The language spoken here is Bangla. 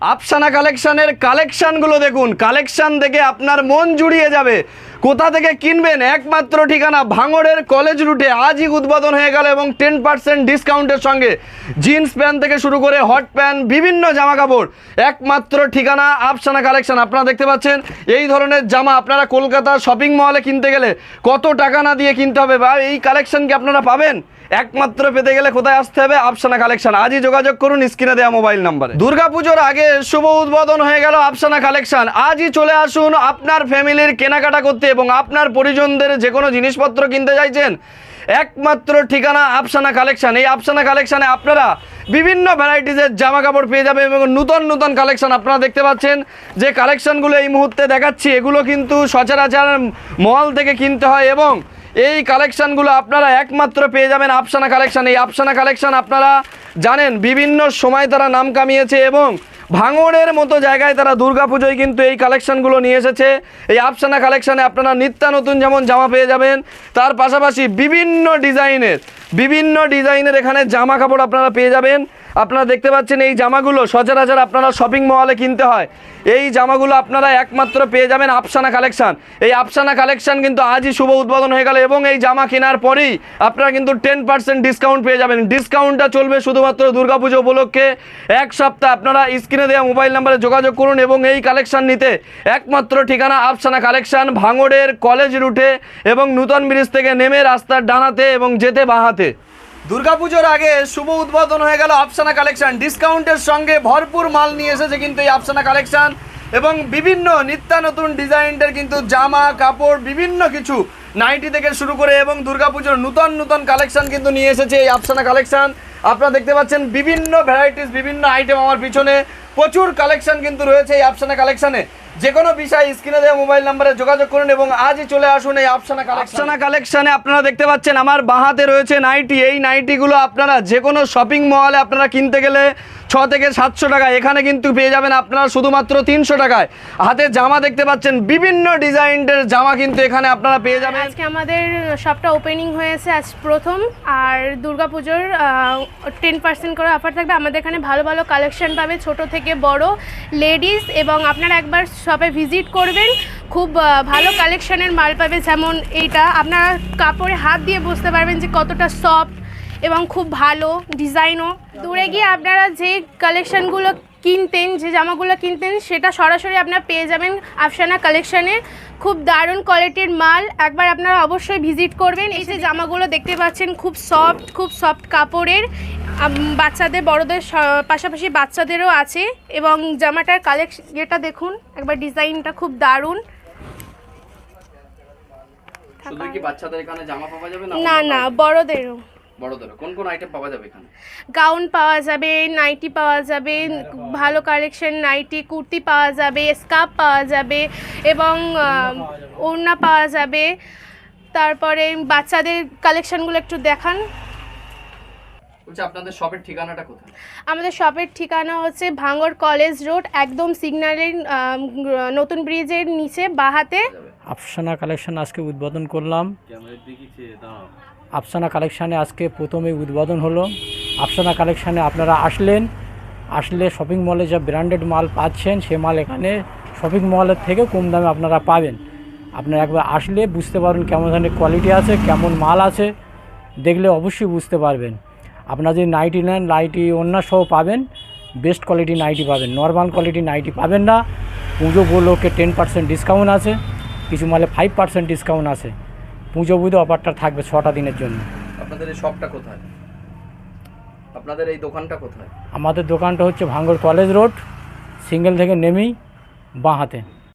আফসানা কালেকশনের কালেকশানগুলো দেখুন। কালেকশান দেখে আপনার মন জুড়িয়ে যাবে। কোথা থেকে কিনবেন? একমাত্র ঠিকানা ভাঙড়ের কলেজ রুটে আজই উদ্বোধন হয়ে গেল এবং টেন পার্সেন্ট ডিসকাউন্টের সঙ্গে জিন্স প্যান্ট থেকে শুরু করে হট প্যান্ট, বিভিন্ন জামা কাপড় একমাত্র ঠিকানা আফসানা কালেকশন। আপনারা দেখতে পাচ্ছেন, এই ধরনের জামা আপনারা কলকাতা শপিং মলে কিনতে গেলে কত টাকা না দিয়ে কিনতে হবে বা এই কালেকশন কি আপনারা পাবেন? একমাত্র পেতে গেলে কোথায় আসতে হবে? আফসানা কালেকশন। আজই যোগাযোগ করুন, স্ক্রিনে দেওয়া মোবাইল নাম্বারে। দুর্গাপুজোর আগে শুভ উদ্বোধন হয়ে গেল আফসানা কালেকশন। আজই চলে আসুন আপনার ফ্যামিলির কেনাকাটা করতে। এবং আপনার পরিজনদের যে কোনো জিনিসপত্র কিনতে চাইছেন, একমাত্র ঠিকানা আফসানা কালেকশন। এই আফসানা কালেকশানে আপনারা বিভিন্ন ভ্যারাইটিসের জামা কাপড় পেয়ে যাবেন এবং নূতন নূতন কালেকশন আপনারা দেখতে পাচ্ছেন। যে কালেকশনগুলো এই মুহূর্তে দেখাচ্ছি, এগুলো কিন্তু সচরাচর মল থেকে কিনতে হয় এবং এই কালেকশনগুলো আপনারা একমাত্র পেয়ে যাবেন আফসানা কালেকশন। এই আফসানা কালেকশন আপনারা জানেন, বিভিন্ন সময় তারা নাম কামিয়েছে এবং ভাঙড়ের মতো জায়গায় তারা দুর্গাপুজোয় কিন্তু এই কালেকশানগুলো নিয়ে এসেছে। এই আফসানা কালেকশানে আপনারা নিত্য নতুন যেমন জামা পেয়ে যাবেন, তার পাশাপাশি বিভিন্ন ডিজাইনের বিভিন্ন ডিজাইনের এখানে জামা কাপড় আপনারা পেয়ে যাবেন। আপনারা দেখতে পাচ্ছেন এই জামাগুলো, সচরাচর আপনারা শপিং মলে কিনতে হয়। এই জামাগুলো আপনারা একমাত্র পেয়ে যাবেন আফসানা কালেকশন এই আফসানা কালেকশন কিন্তু আজই শুভ উদ্বোধন হয়ে গেল এবং এই জামা কেনার পরেই আপনারা কিন্তু টেন পার্সেন্ট ডিসকাউন্ট পেয়ে যাবেন। ডিসকাউন্টটা চলবে শুধুমাত্র দুর্গাপুজো উপলক্ষে। এক সপ্তাহ আপনারা স্ক্রিনে দেওয়া মোবাইল নাম্বারে যোগাযোগ করুন এবং এই কালেকশান নিতে একমাত্র ঠিকানা আফসানা কালেকশান ভাঙড়ের কলেজ রুটে এবং নূতন ব্রিজ থেকে নেমে রাস্তার ডানাতে এবং যেতে বাহাতে দুর্গাপুজোর আগে শুভ উদ্বোধন হয়ে গেল আফসানা কালেকশন ডিসকাউন্টের সঙ্গে ভরপুর মাল নিয়ে এসেছে কিন্তু এই আফসানা কালেকশন এবং বিভিন্ন নিত্য নতুন কিন্তু জামা, কাপড়, বিভিন্ন কিছু নাইটি থেকে শুরু করে এবং দুর্গাপুজোর নূতন নূতন কালেকশন কিন্তু নিয়ে এসেছে এই আফসানা কালেকশন আপনারা দেখতে পাচ্ছেন বিভিন্ন ভ্যারাইটিস বিভিন্ন আইটেম আমার পিছনে। প্রচুর কালেকশন কিন্তু রয়েছে এই আফসানা কালেকশনে যে কোনো বিষয় স্ক্রিনে দেওয়া মোবাইল নাম্বারে যোগাযোগ করুন এবং আজই চলে আসুন এই আফসানা আফসানা কালেকশনে আপনারা দেখতে পাচ্ছেন, আমার বাহাতে রয়েছে নাইটি এই নাইটিগুলো আপনারা যে কোনো শপিং মলে আপনারা কিনতে গেলে ছ থেকে সাতশো টাকা এখানে কিন্তু পেয়ে যাবেন আপনারা শুধুমাত্র তিনশো টাকায়। হাতে জামা দেখতে পাচ্ছেন, বিভিন্ন ডিজাইনের জামা কিন্তু এখানে আপনারা পেয়ে যাবেন। আজকে আমাদের শপটা ওপেনিং হয়েছে আজ প্রথম, আর দুর্গাপুজোর টেন পার্সেন্ট করে অফার থাকবে। আমাদের এখানে ভালো ভালো কালেকশন পাবে, ছোট থেকে বড় লেডিস এবং আপনারা একবার শপে ভিজিট করবেন। খুব ভালো কালেকশনের মাল পাবে যেমন এইটা। আপনারা কাপড়ে হাত দিয়ে বুঝতে পারবেন যে কতটা সফট এবং খুব ভালো ডিজাইনও। দূরে গিয়ে আপনারা যে কালেকশানগুলো কিনতেন যে জামাগুলো কিনতেন সেটা সরাসরি আপনারা পেয়ে যাবেন আফসানা কালেকশানে খুব দারুণ কোয়ালিটির মাল। একবার আপনারা অবশ্যই ভিজিট করবেন। এই যে জামাগুলো দেখতে পাচ্ছেন খুব সফট খুব সফট কাপড়ের। বাচ্চাদের বড়দের পাশাপাশি বাচ্চাদেরও আছে। এবং জামাটার কালেকশন এটা দেখুন একবার ডিজাইনটা খুব দারুণ। না না বড়দেরও। বড়দের কোন কোন আইটেম পাওয়া যাবে এখানে? গাউন পাওয়া যাবে নাইটি পাওয়া যাবে ভালো কালেকশন নাইটি কুর্তি পাওয়া যাবে স্কার্ফ পাওয়া যাবে এবং ওড়না পাওয়া যাবে। তারপরে বাচ্চাদের কালেকশনগুলো একটু দেখান। আপনাদের শপের ঠিকানাটা কোথায়? আমাদের শপের ঠিকানা হচ্ছে ভাঙ্গর কলেজ রোড একদম সিগন্যালের নতুন ব্রিজের নিচে বাহাতে আফসানা কালেকশন আজকে উদ্বোধন করলাম। আফসানা কালেকশানে আজকে প্রথমে উদ্বোধন হলো। আফসানা কালেকশানে আপনারা আসলেন আসলে শপিং মলে যা ব্র্যান্ডেড মাল পাচ্ছেন সে মাল এখানে শপিং মলের থেকে কম দামে আপনারা পাবেন। আপনারা একবার আসলে বুঝতে পারবেন কেমন ধরনের কোয়ালিটি আছে কেমন মাল আছে। দেখলে অবশ্যই বুঝতে পারবেন। আপনারা যদি নাইটি নেন নাইটি অন্য সহ পাবেন বেস্ট কোয়ালিটি নাইটি পাবেন। নর্মাল কোয়ালিটি নাইটি পাবেন না। পুজো উপলক্ষে টেন পার্সেন্ট ডিসকাউন্ট আছে। কিছু মালে ফাইভ পার্সেন্ট ডিসকাউন্ট আছে। পুজো বুধ অফারটা থাকবে ছটা দিনের জন্য। আপনাদের এই শপটা কোথায়? আপনাদের এই দোকানটা কোথায়? আমাদের দোকানটা হচ্ছে ভাঙ্গর কলেজ রোড সিঙ্গেল থেকে নেমেই বাঁ হাতে।